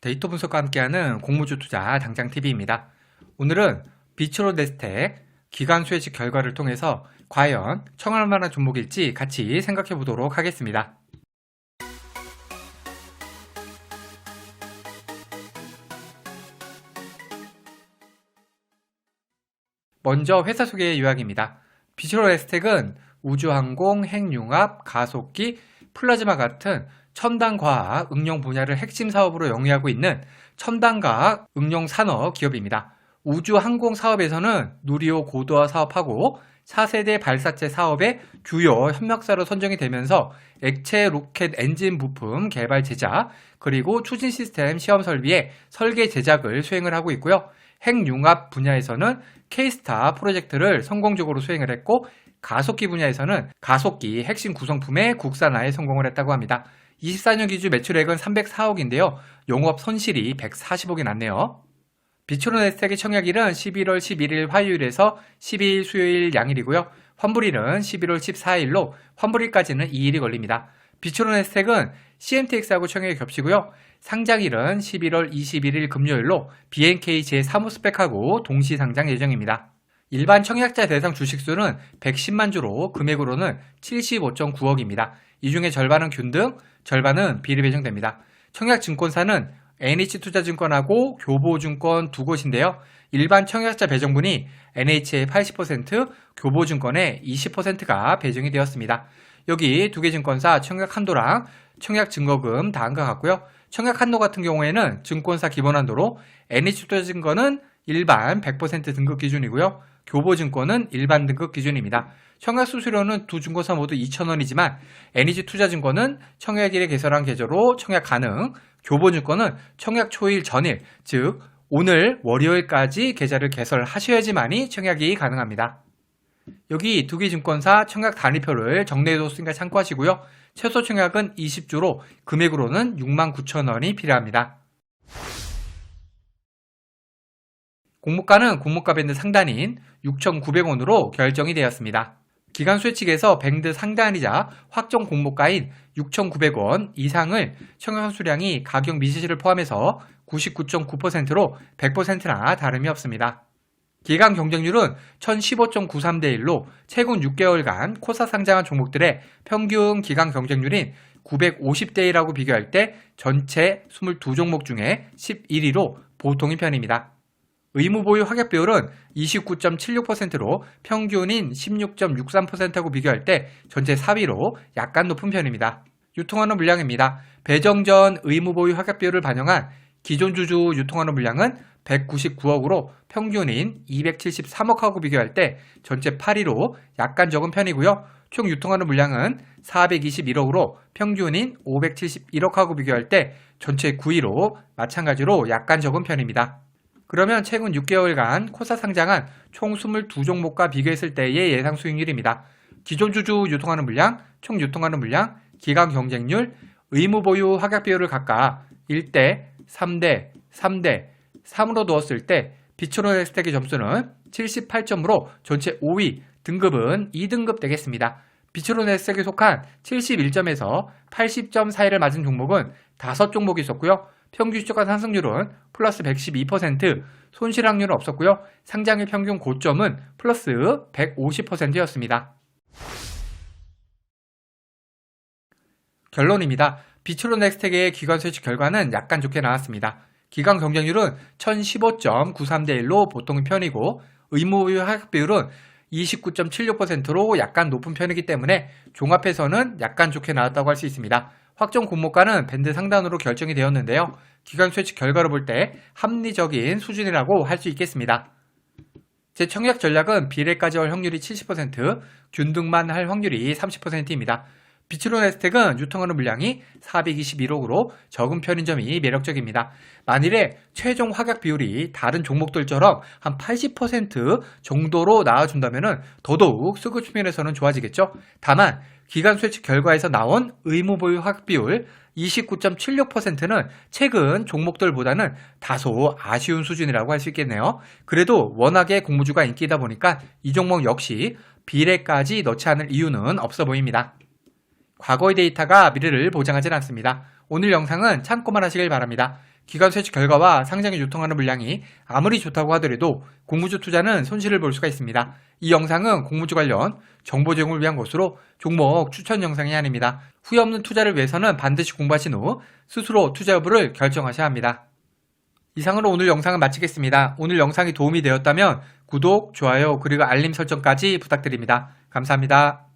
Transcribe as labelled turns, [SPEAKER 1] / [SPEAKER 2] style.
[SPEAKER 1] 데이터 분석과 함께하는 공모주 투자 당장TV입니다. 오늘은 비츠로 네스텍 기간 수혜식 결과를 통해서 과연 청할 만한 종목일지 같이 생각해 보도록 하겠습니다. 먼저 회사 소개 요약입니다. 비츠로 네스텍은 우주항공, 핵융합, 가속기, 플라즈마 같은 첨단 과학 응용 분야를 핵심 사업으로 영위하고 있는 첨단 과학 응용 산업 기업입니다. 우주 항공 사업에서는 누리호 고도화 사업하고 차세대 발사체 사업의 주요 협력사로 선정이 되면서 액체 로켓 엔진 부품 개발 제작 그리고 추진 시스템 시험 설비의 설계 제작을 수행을 하고 있고요. 핵융합 분야에서는 K스타 프로젝트를 성공적으로 수행을 했고 가속기 분야에서는 가속기 핵심 구성품의 국산화에 성공을 했다고 합니다. 24년 기준 매출액은 304억인데요. 영업 손실이 140억이 났네요. 비추로네스텍의 청약일은 11월 11일 화요일에서 12일 수요일 양일이고요. 환불일은 11월 14일로 환불일까지는 2일이 걸립니다. 비추로네스텍은 CMTX하고 청약이 겹치고요. 상장일은 11월 21일 금요일로 BNK 제3호 스펙하고 동시 상장 예정입니다. 일반 청약자 대상 주식수는 110만 주로 금액으로는 75.9억입니다. 이 중에 절반은 균등, 절반은 비리 배정됩니다. 청약증권사는 NH투자증권하고 교보증권 두 곳인데요. 일반 청약자 배정분이 NH의 80%, 교보증권의 20%가 배정이 되었습니다. 여기 두 개 증권사 청약 한도랑 청약 증거금 다음과 같고요. 청약 한도 같은 경우에는 증권사 기본 한도로 NH투자증권은 일반 100% 등급 기준이고요. 교보증권은 일반 등급 기준입니다. 청약 수수료는 두 증권사 모두 2,000원이지만 NH투자증권은 청약일에 개설한 계좌로 청약 가능, 교보증권은 청약 초일 전일, 즉 오늘 월요일까지 계좌를 개설하셔야지만이 청약이 가능합니다. 여기 두 개 증권사 청약 단위표를 정리해뒀으니까 참고하시고요. 최소 청약은 20주로 금액으로는 69,000원이 필요합니다. 공모가는 공모가 밴드 상단인 6,900원으로 결정이 되었습니다. 기간수회 측에서 밴드 상단이자 확정 공모가인 6,900원 이상을 청약 수량이 가격 미시시를 포함해서 99.9%로 100%나 다름이 없습니다. 기간 경쟁률은 1015.93대 1로 최근 6개월간 코사 상장한 종목들의 평균 기간 경쟁률인 950대 1하고 비교할 때 전체 22종목 중에 11위로 보통인 편입니다. 의무 보유 확약 비율은 29.76%로 평균인 16.63%하고 비교할 때 전체 4위로 약간 높은 편입니다. 유통하는 물량입니다. 배정 전 의무 보유 확약 비율을 반영한 기존 주주 유통하는 물량은 199억으로 평균인 273억하고 비교할 때 전체 8위로 약간 적은 편이고요. 총 유통하는 물량은 421억으로 평균인 571억하고 비교할 때 전체 9위로 마찬가지로 약간 적은 편입니다. 그러면 최근 6개월간 코사 상장한 총 22종목과 비교했을 때의 예상 수익률입니다. 기존 주주 유통하는 물량, 총 유통하는 물량, 기간 경쟁률, 의무 보유 확약 비율을 각각 1대, 3대, 3대, 3으로 두었을 때 비추로 스택의 점수는 78점으로 전체 5위, 등급은 2등급 되겠습니다. 비추로 넷스택에 속한 71점에서 80점 사이를 맞은 종목은 5종목이 있었고요. 평균 시초가 상승률은 플러스 112%, 손실 확률은 없었고요. 상장일 평균 고점은 플러스 150%였습니다. 결론입니다. 비추로 넥스텍의 기관 수치 결과는 약간 좋게 나왔습니다. 기관 경쟁률은 1015.93대 1로 보통인 편이고 의무보유 하격 비율은 29.76%로 약간 높은 편이기 때문에 종합해서는 약간 좋게 나왔다고 할 수 있습니다. 확정 공모가는 밴드 상단으로 결정이 되었는데요. 기관 수치 결과를 볼때 합리적인 수준이라고 할 수 있겠습니다. 제 청약 전략은 비례까지 할 확률이 70%, 균등만 할 확률이 30%입니다. 비츠로네스텍은 유통하는 물량이 421억으로 적은 편인 점이 매력적입니다. 만일에 최종 확약 비율이 다른 종목들처럼 한 80% 정도로 나와준다면 더더욱 수급 측면에서는 좋아지겠죠. 다만 기간 수치 결과에서 나온 의무 보유 확약 비율 29.76%는 최근 종목들보다는 다소 아쉬운 수준이라고 할 수 있겠네요. 그래도 워낙에 공모주가 인기다 보니까 이 종목 역시 비례까지 넣지 않을 이유는 없어 보입니다. 과거의 데이터가 미래를 보장하진 않습니다. 오늘 영상은 참고만 하시길 바랍니다. 기관 세치 결과와 상장에 유통하는 물량이 아무리 좋다고 하더라도 공무주 투자는 손실을 볼 수가 있습니다. 이 영상은 공무주 관련 정보 제공을 위한 것으로 종목 추천 영상이 아닙니다. 후회 없는 투자를 위해서는 반드시 공부하신 후 스스로 투자 여부를 결정하셔야 합니다. 이상으로 오늘 영상을 마치겠습니다. 오늘 영상이 도움이 되었다면 구독, 좋아요, 그리고 알림 설정까지 부탁드립니다. 감사합니다.